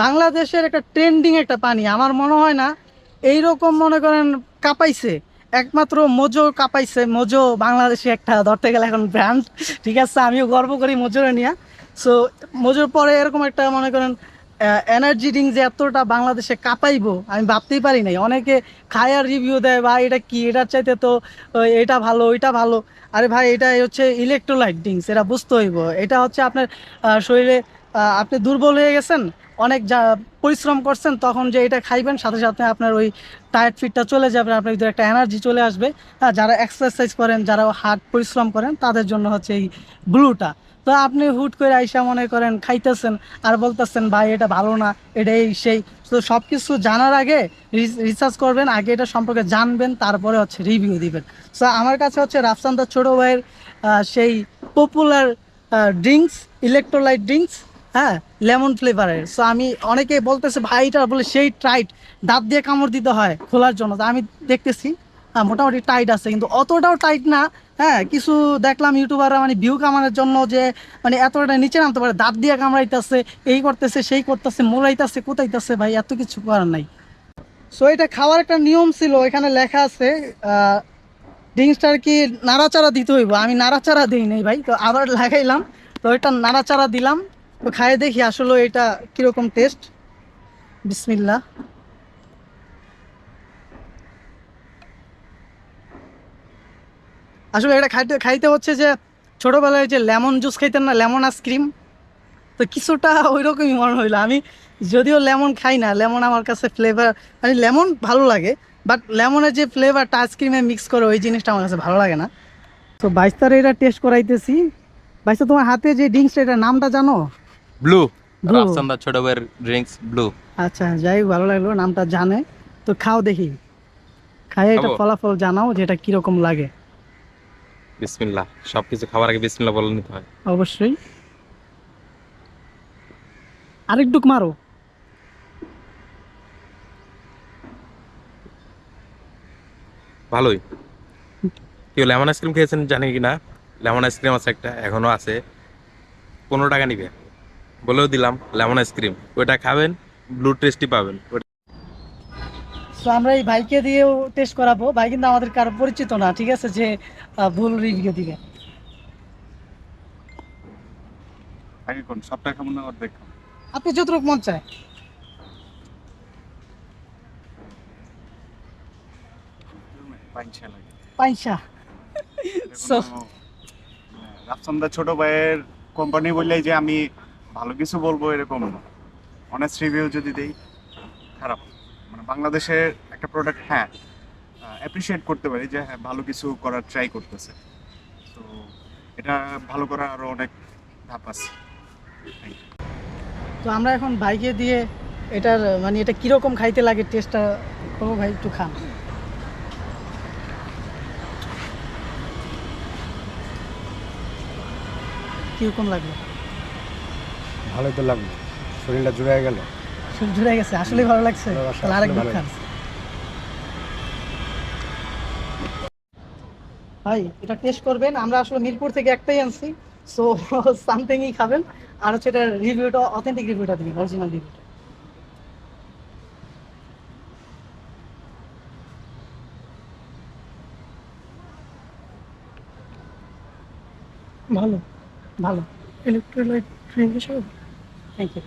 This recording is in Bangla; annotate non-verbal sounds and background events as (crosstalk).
বাংলাদেশের একটা ট্রেন্ডিং একটা পানি, আমার মনে হয় না এই রকম মনে করেন কাপাইছে। একমাত্র মোজো কাপাইছে, মোজো বাংলাদেশে একটা, ধরতে গেলে এখন ব্র্যান্ড ঠিক আছে, আমিও গর্ব করি মজুরে নিয়ে। সো মোজোর পরে এরকম একটা মনে করেন এনার্জি ড্রিঙ্ক যে এতটা বাংলাদেশে কাঁপাইবো, আমি ভাবতেই পারি নাই। অনেকে খায় আর রিভিউ দেয়, ভাই, এটা কি? এটার চাইতে তো এটা ভালো, ওইটা ভালো। আরে ভাই, এটা হচ্ছে ইলেকট্রোলাইট ড্রিঙ্কস এটা বুঝতে হইব। এটা হচ্ছে আপনার শরীরে আপনি দুর্বল হয়ে গেছেন, অনেক যা পরিশ্রম করছেন, তখন যে এটা খাইবেন, সাথে সাথে আপনার ওই টায়ার্ড ফিটটা চলে যাবে, আপনার ভিতরে একটা এনার্জি চলে আসবে। হ্যাঁ যারা এক্সারসাইজ করেন, যারা হার্ড পরিশ্রম করেন, তাদের জন্য হচ্ছে এই ব্লুটা তো আপনি হুট করে আইসা মনে করেন, খাইতেছেন আর বলতেছেন, ভাই, এটা ভালো না এটা এই সেই। তো সব কিছু জানার আগে রিসার্চ করবেন, আগে এটা সম্পর্কে জানবেন, তারপরে হচ্ছে রিভিউ দিবেন। সো আমার কাছে হচ্ছে রাফসান্দার ছোটো ভাইয়ের সেই পপুলার ড্রিঙ্কস ইলেকট্রোলাইট ড্রিঙ্কস হ্যাঁ লেমন ফ্লেভারের সো আমি অনেকে বলতেছে, ভাই, এটা বলে সেই টাইট দাঁত দিয়ে কামড় দিতে হয় খোলার জন্য। তো আমি দেখতেছি হ্যাঁ মোটামুটি টাইট আছে, কিন্তু অতটাও টাইট না। হ্যাঁ কিছু দেখলাম ইউটিউবাররা মানে ভিউ কামানোর জন্য যে মানে এতটা নিচে নামতে পারে, দাঁত দিয়ে কামড়াইতেছে, এই করতেছে, সেই করতেছে, মোড়াইতেছে কোথাইতেছে ভাই, এত কিছু করার নাই। সো এটা খাওয়ার একটা নিয়ম ছিল, এখানে লেখা আছে ড্রিঙ্কসটার কি নাড়াচাড়া দিতে হইব। আমি নাড়াচাড়া দিই নাই, ভাই, তো আবার লাগাইলাম, তো এটা নাড়াচাড়া দিলাম। তো খাইয়ে দেখি আসলে এটা কীরকম টেস্ট বিসমিল্লা আসলে এটা খাইতে খাইতে হচ্ছে যে ছোটোবেলায় যে লেমন জুস খাইতেন না, লেমন আইসক্রিম তো কিছুটা (laughs) ওই রকমই মনে হইল। আমি যদিও লেমন খাই না, লেমন আমার কাছে ফ্লেভার মানে লেমন ভালো লাগে বাট লেমনের যে ফ্লেভারটা আইসক্রিমে মিক্স করে, ওই জিনিসটা আমার কাছে ভালো লাগে না। তো বাইশ তারিখ এটা টেস্ট করাইতেছি। বাইশটা তোমার হাতে যে ড্রিঙ্কসটা এটার নামটা জানো? ব্লু। রাফসান্দা ছোট ভাইয়ের ড্রিঙ্কস ব্লু আচ্ছা যাই ভালো লাগল নামটা জানে। তো খাও দেখি। খাইয়ে এটা ফলাফল জানাও যে এটা কীরকম লাগে। বিসমিল্লাহ। সবকিছু খাওয়ার আগে বিসমিল্লাহ বলে নিতে হয়। অবশ্যই। আরেকটুক মারো। ভালোই। কেউ লেমন আইসক্রিম খেয়েছেন জানি কি না? লেমন আইসক্রিম আছে একটা এখনও আছে। পনেরো টাকা নিবে। বলেও দিলাম লেমন আইসক্রিম ওইটা খাবেন ব্লু টেস্টি পাবেন। ওটা তো আমরা এই ভাইকে দিয়েও টেস্ট করাবো। ভাই কিন্তু আমাদের কারও পরিচিত না ঠিক আছে? যে ভুল রিভিউ দিবে। আগে কোন? সবটা না অর্ধেক? আপনি যতটুকু মন চায়। পাইসা রাফসান্দা ছোট ভাইয়ের কোম্পানি বললে যে আমি ভালো কিছু বলব এরকম না। অনেস্ট রিভিউ যদি দেই, খারাপ। মানে বাংলাদেশের একটা প্রোডাক্ট হ্যাঁ অ্যাপ্রিসিয়েট করতে পারি যে হ্যাঁ ভালো কিছু করার ট্রাই করতেছে। তো এটা ভালো করার আরও অনেক ধাপ আছে। তো আমরা এখন ভাইকে দিয়ে এটার মানে এটা কীরকম খাইতে লাগে টেস্টটা করব ভাই, একটু খান। কীরকম লাগল? ভালোই তো লাগল। শরীরটা জুড়ে গেল। শরীর জুড়ে গেছে আসলেই ভালো লাগছে। তাহলে আরেক ভাই এটা টেস্ট করবেন। আমরা আসলে মিরপুর থেকে একটাই আনছি। সো সামথিংই (laughs) খাবেন। আর হচ্ছে এটা রিভিউটা অথেন্টিক রিভিউটা দিবেন অরিজিনাল রিভিউটা ভালো ভালো। ইলেকট্রোলাইট ড্রিঙ্ক হিসেবে? Thank you.